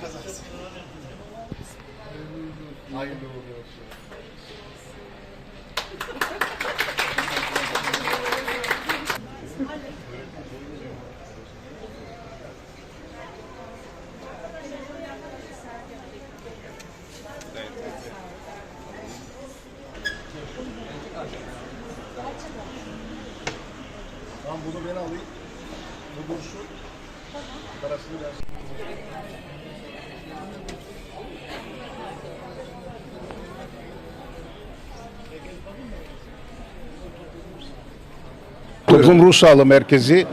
kazası. Hayırlı uğurlu olsun. Tamam bunu ben alayım. Bu dursun. Parasını versin. Toplum Ruh Sağlığı Merkezi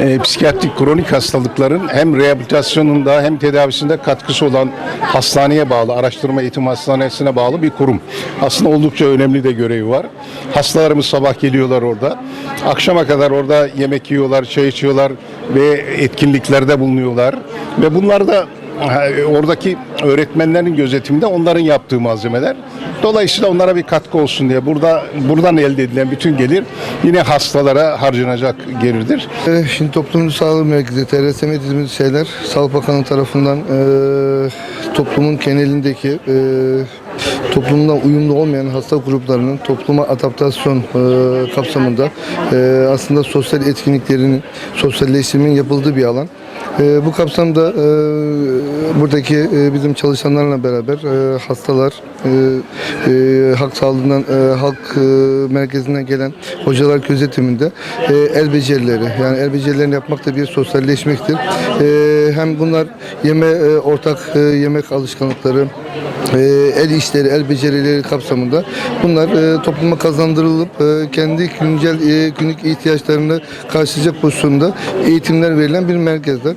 e, psikiyatrik kronik hastalıkların hem rehabilitasyonunda hem tedavisinde katkısı olan hastaneye bağlı, araştırma eğitim hastanesine bağlı bir kurum. Aslında oldukça önemli de görevi var. Hastalarımız sabah geliyorlar orada. Akşama kadar orada yemek yiyorlar, çay içiyorlar ve etkinliklerde bulunuyorlar. Ve bunlar da oradaki öğretmenlerin gözetiminde onların yaptığı malzemeler. Dolayısıyla onlara bir katkı olsun diye burada buradan elde edilen bütün gelir yine hastalara harcanacak gelirdir. Ee, Şimdi Toplum Sağlığı Merkezi, TRSM dediğimiz şeyler Sağlık Bakanı tarafından e, toplumun genelindeki e, toplumda uyumlu olmayan hasta gruplarının topluma adaptasyon e, kapsamında e, aslında sosyal etkinliklerinin, sosyalleştirmenin yapıldığı bir alan. E, bu kapsamda e, buradaki e, bizim çalışanlarla beraber e, hastalar, e, halk sağlığından, halk merkezinden gelen hocalar gözetiminde el becerileri, yani el becerilerini yapmak da bir sosyalleşmektir. Hem bunlar yeme ortak yemek alışkanlıkları, el işleri, el becerileri kapsamında bunlar topluma kazandırılıp kendi güncel günlük ihtiyaçlarını karşılayacak pozisyonda eğitimler verilen bir merkezdir.